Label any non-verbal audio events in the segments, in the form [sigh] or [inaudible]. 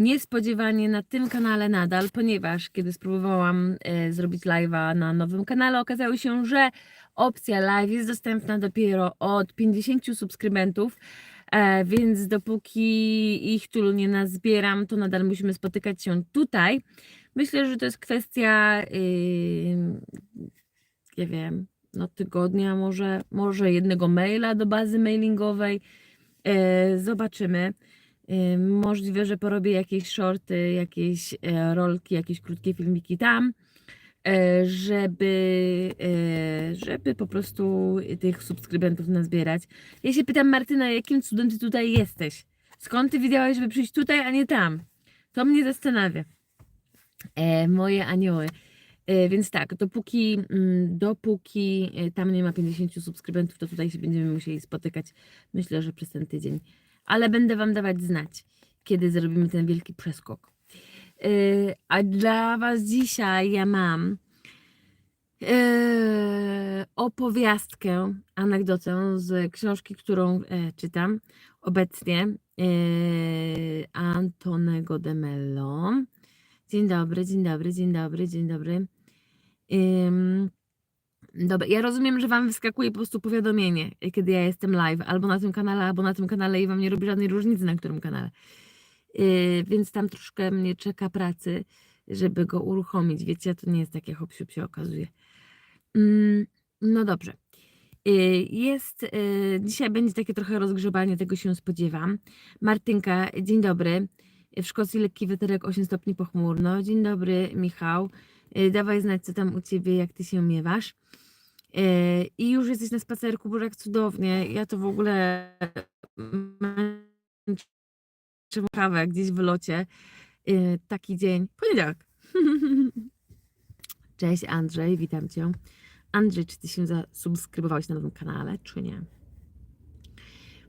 Niespodziewanie na tym kanale nadal, ponieważ kiedy spróbowałam e, zrobić live'a na nowym kanale, okazało się, że opcja live jest dostępna dopiero od 50 subskrybentów, e, więc dopóki ich tylu nie nazbieram, to nadal musimy spotykać się tutaj. Myślę, że to jest kwestia, yy, nie wiem, no tygodnia, może, może jednego maila do bazy mailingowej. E, zobaczymy. Możliwe, że porobię jakieś shorty, jakieś e, rolki, jakieś krótkie filmiki tam, e, żeby, e, żeby po prostu tych subskrybentów nazbierać. Ja się pytam, Martyna, jakim cudem ty tutaj jesteś? Skąd ty wiedziałaś, żeby przyjść tutaj, a nie tam? To mnie zastanawia. Moje anioły. Więc tak, dopóki, mm, dopóki tam nie ma 50 subskrybentów, to tutaj się będziemy musieli spotykać, myślę, że przez ten tydzień. Ale będę Wam dawać znać, kiedy zrobimy ten wielki przeskok. E, A dla Was dzisiaj ja mam e, opowiastkę, anegdotę z książki, którą e, czytam obecnie e, Antonego de Mello. Dzień dobry, dzień dobry, dzień dobry, dzień dobry. Ym, dobra, ja rozumiem, że Wam wyskakuje po prostu powiadomienie, y, kiedy ja jestem live, albo na tym kanale, albo na tym kanale i Wam nie robi żadnej różnicy, na którym kanale. Yy, więc tam troszkę mnie czeka pracy, żeby go uruchomić. Wiecie, to nie jest takie hop się okazuje. Ym, no dobrze. Yy, Jest, yy, dzisiaj będzie takie trochę rozgrzebanie, tego się spodziewam. Martynka, dzień dobry. W Szkocji lekki weterek 8 stopni pochmurno. Dzień dobry, Michał. Yy, Dawaj znać, co tam u Ciebie, jak Ty się miewasz. Yy, I już jesteś na spacerku, bo jak cudownie. Ja to w ogóle męczę kawę gdzieś w locie. Yy, Taki dzień. Poniedziałek. [laughs] Cześć Andrzej, witam Cię. Andrzej, czy Ty się zasubskrybowałeś na nowym kanale, czy nie?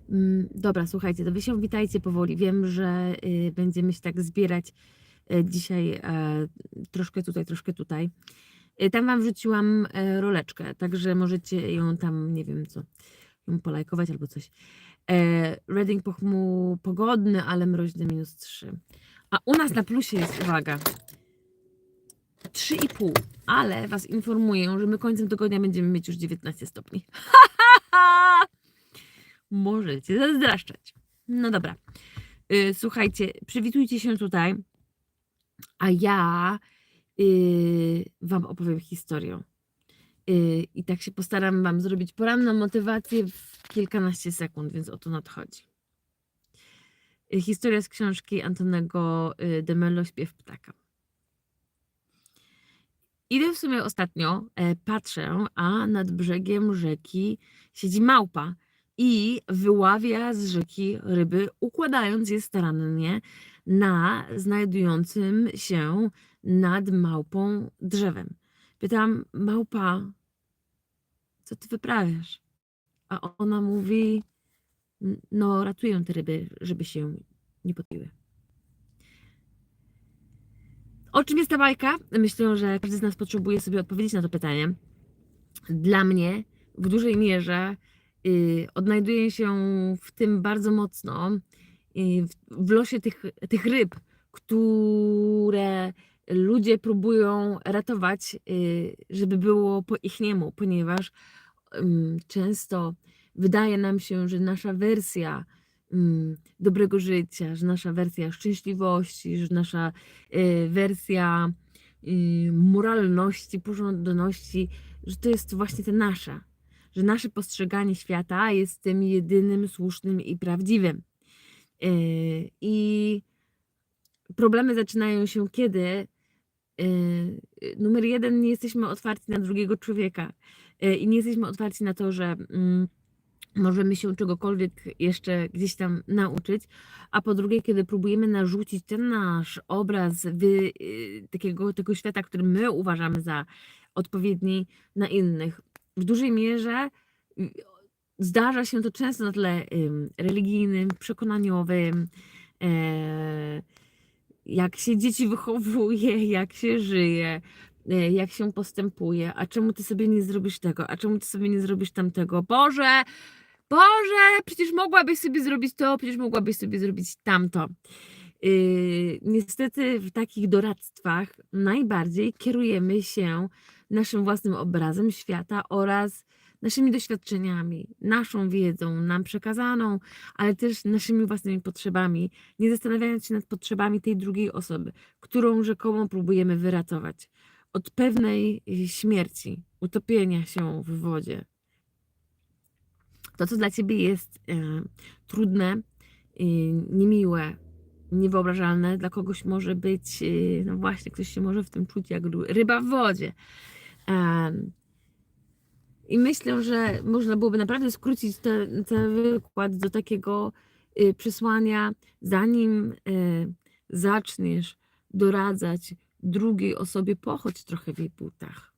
Mm, Dobra, słuchajcie, to Wy się witajcie powoli. Wiem, że y, będziemy się tak zbierać y, dzisiaj e, troszkę tutaj, troszkę tutaj. Y, Tam Wam wrzuciłam e, roleczkę, także możecie ją tam, nie wiem co, ją polajkować albo coś. E, Reading pochmu pogodny, ale mroźny minus 3. A u nas na plusie jest, uwaga, 3,5, ale Was informuję, że my końcem tygodnia będziemy mieć już 19 stopni. [laughs] Możecie zazdraszczać. No dobra. Y, Słuchajcie, przywitujcie się tutaj, a ja Wam opowiem historię. Y, I tak się postaram Wam zrobić poranną motywację w kilkanaście sekund, więc o to nadchodzi. Y, Historia z książki Antonego y, de Mello Śpiew ptaka. Idę w sumie ostatnio, e, patrzę, a nad brzegiem rzeki siedzi małpa i wyławia z rzeki ryby, układając je starannie na znajdującym się nad małpą drzewem. Pytam, małpa, co ty wyprawiasz? A ona mówi, "N- no ratuję te ryby, żeby się nie popiły. O czym jest ta bajka? Myślę, że każdy z nas potrzebuje sobie odpowiedzieć na to pytanie. Dla mnie w dużej mierze y, odnajduję się w tym bardzo mocno, y, w, w losie tych, tych ryb, które ludzie próbują ratować, y, żeby było po ich niemu, ponieważ ym, często wydaje nam się, że nasza wersja ym, dobrego życia, że nasza wersja szczęśliwości, że nasza y, wersja y, moralności, porządności, że to jest właśnie ta nasza, że nasze postrzeganie świata jest tym jedynym słusznym i prawdziwym. I problemy zaczynają się kiedy numer jeden, nie jesteśmy otwarci na drugiego człowieka y, i nie jesteśmy otwarci na to, że mm, możemy się czegokolwiek jeszcze gdzieś tam nauczyć, a po drugie, kiedy próbujemy narzucić ten nasz obraz wy, y, takiego tego świata, który my uważamy za odpowiedni na innych. W dużej mierze y, zdarza się to często na tle ym, religijnym, przekonaniowym, e, jak się dzieci wychowuje, [laughs] jak się żyje, e, jak się postępuje, a czemu ty sobie nie zrobisz tego, a czemu ty sobie nie zrobisz tamtego. Boże, Boże, przecież mogłabyś sobie zrobić to, przecież mogłabyś sobie zrobić tamto. Yy, niestety w takich doradztwach najbardziej kierujemy się naszym własnym obrazem świata oraz naszymi doświadczeniami, naszą wiedzą, nam przekazaną, ale też naszymi własnymi potrzebami, nie zastanawiając się nad potrzebami tej drugiej osoby, którą rzekomo próbujemy wyratować od pewnej y, śmierci, utopienia się w wodzie. To, co dla ciebie jest e, trudne, y, niemiłe, niewyobrażalne, dla kogoś może być, y, no właśnie, ktoś się może w tym czuć jak ry- ryba w wodzie. Em, I myślę, że można byłoby naprawdę skrócić ten cały wykład do takiego y, przesłania, zanim y, zaczniesz doradzać drugiej osobie, pochodź trochę w jej butach.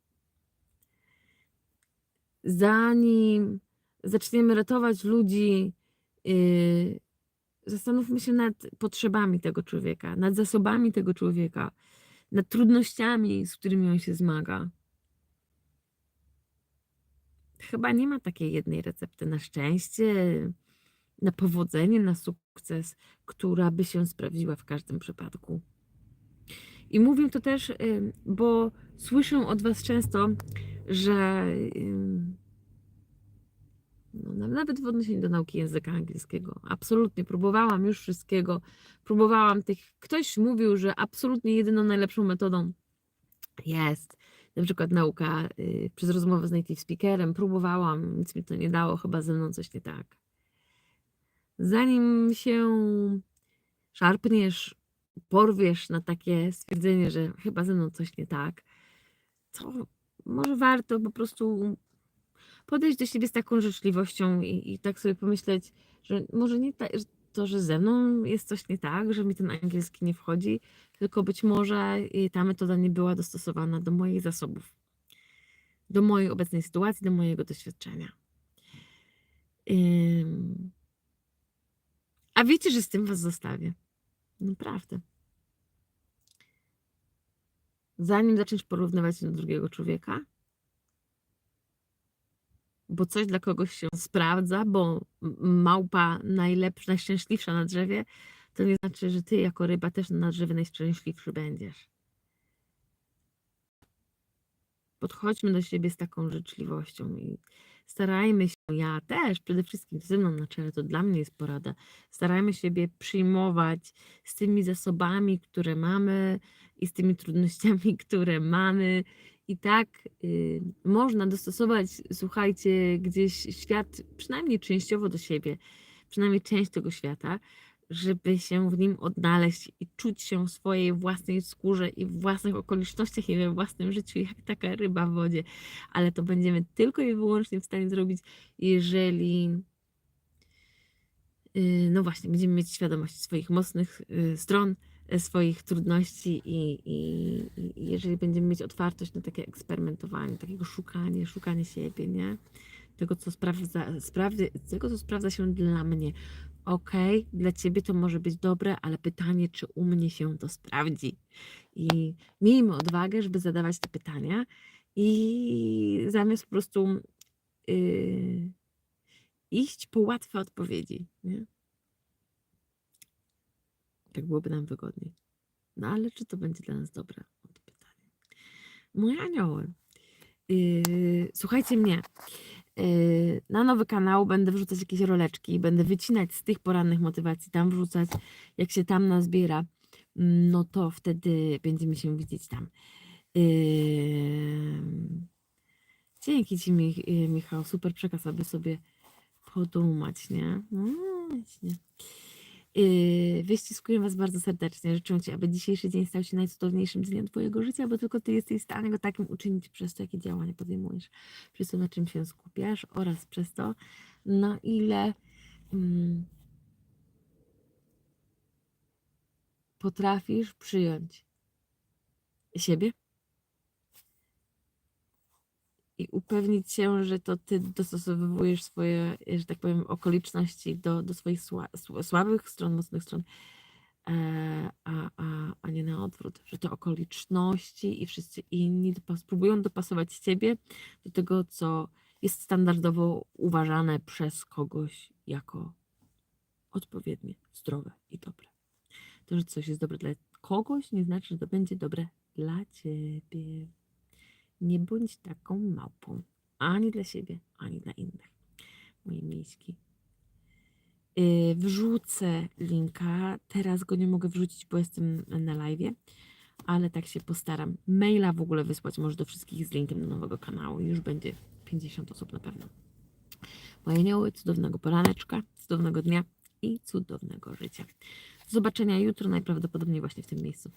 Zanim zaczniemy ratować ludzi, y, zastanówmy się nad potrzebami tego człowieka, nad zasobami tego człowieka, nad trudnościami, z którymi on się zmaga. Chyba nie ma takiej jednej recepty na szczęście, na powodzenie, na sukces, która by się sprawdziła w każdym przypadku. I mówię to też, ym, bo słyszę od Was często, że ym, no, na- nawet w odniesieniu do nauki języka angielskiego. Absolutnie próbowałam już wszystkiego. Próbowałam tych. Ktoś mówił, że absolutnie jedyną najlepszą metodą jest na przykład nauka y, przez rozmowę z native speakerem. Próbowałam, nic mi to nie dało, chyba ze mną coś nie tak. Zanim się szarpniesz, porwiesz na takie stwierdzenie, że chyba ze mną coś nie tak, to może warto po prostu podejść do siebie z taką życzliwością i, i tak sobie pomyśleć, że może nie ta, że to, że ze mną jest coś nie tak, że mi ten angielski nie wchodzi, tylko być może y, ta metoda nie była dostosowana do moich zasobów, do mojej obecnej sytuacji, do mojego doświadczenia. A wiecie, że z tym was zostawię. Naprawdę. Zanim zaczniesz porównywać się do drugiego człowieka, bo coś dla kogoś się sprawdza, bo małpa najlepsza, najszczęśliwsza na drzewie, to nie znaczy, że ty jako ryba też na drzewie najszczęśliwszy będziesz. Podchodźmy do siebie z taką życzliwością i starajmy się, ja też przede wszystkim ze mną na czele, to dla mnie jest porada. Starajmy siebie przyjmować z tymi zasobami, które mamy i z tymi trudnościami, [laughs] które mamy. I tak y, można dostosować, słuchajcie, gdzieś świat przynajmniej częściowo do siebie, przynajmniej część tego świata, żeby się w nim odnaleźć i czuć się w swojej własnej skórze i w własnych okolicznościach i we własnym życiu jak taka ryba w wodzie. Ale to będziemy tylko i wyłącznie w stanie zrobić, jeżeli y, no właśnie, będziemy mieć świadomość swoich mocnych y, stron, swoich trudności i, i, i jeżeli będziemy mieć otwartość na takie eksperymentowanie, takiego szukanie, szukanie siebie, nie? Tego, co sprawdza, tego, co sprawdza się dla mnie. Okej, dla ciebie to może być dobre, ale pytanie, czy u mnie się to sprawdzi. I miejmy odwagę, żeby zadawać te pytania i zamiast po prostu yy, iść po łatwe odpowiedzi. Nie? Tak byłoby nam wygodniej. No ale czy to będzie dla nas dobre? Oto pytanie. Moje anioły. Yy, słuchajcie mnie. Yy, na nowy kanał będę wrzucać jakieś roleczki, będę wycinać z tych porannych motywacji, tam wrzucać, jak się tam nazbiera, no to wtedy będziemy się widzieć tam. Yy, dzięki Ci, yy, Michał, super przekaz, aby sobie podumać, nie? No, właśnie. Yy, Wyściskuję Was bardzo serdecznie. Życzę Ci, aby dzisiejszy dzień stał się najcudowniejszym dniem Twojego życia, bo tylko Ty jesteś w stanie go takim uczynić przez to, jakie działania podejmujesz, przez to, na czym się skupiasz oraz przez to, na ile mm, potrafisz przyjąć siebie i upewnić się, że to Ty dostosowujesz swoje, że tak powiem, okoliczności do, do swoich sła, sła- słabych stron, mocnych stron, e, a, a, a nie na odwrót, że te okoliczności i wszyscy inni dopas, próbują dopasować Ciebie do tego, co jest standardowo uważane przez kogoś jako odpowiednie, zdrowe i dobre. To To, że coś jest dobre dla kogoś, nie znaczy, że to będzie dobre dla ciebie. Nie bądź taką małpą. Ani dla siebie, ani dla innych. Moje miśki. Yy, Wrzucę linka. Teraz go nie mogę wrzucić, bo jestem na live, ale tak się postaram. Maila w ogóle wysłać może do wszystkich z linkiem do nowego kanału. Już będzie 50 osób na pewno. Moje anioły, cudownego poraneczka, cudownego dnia i cudownego życia. Do zobaczenia jutro, najprawdopodobniej właśnie w tym miejscu.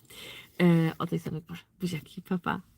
E, o tej samej porze. Buziaki, pa pa.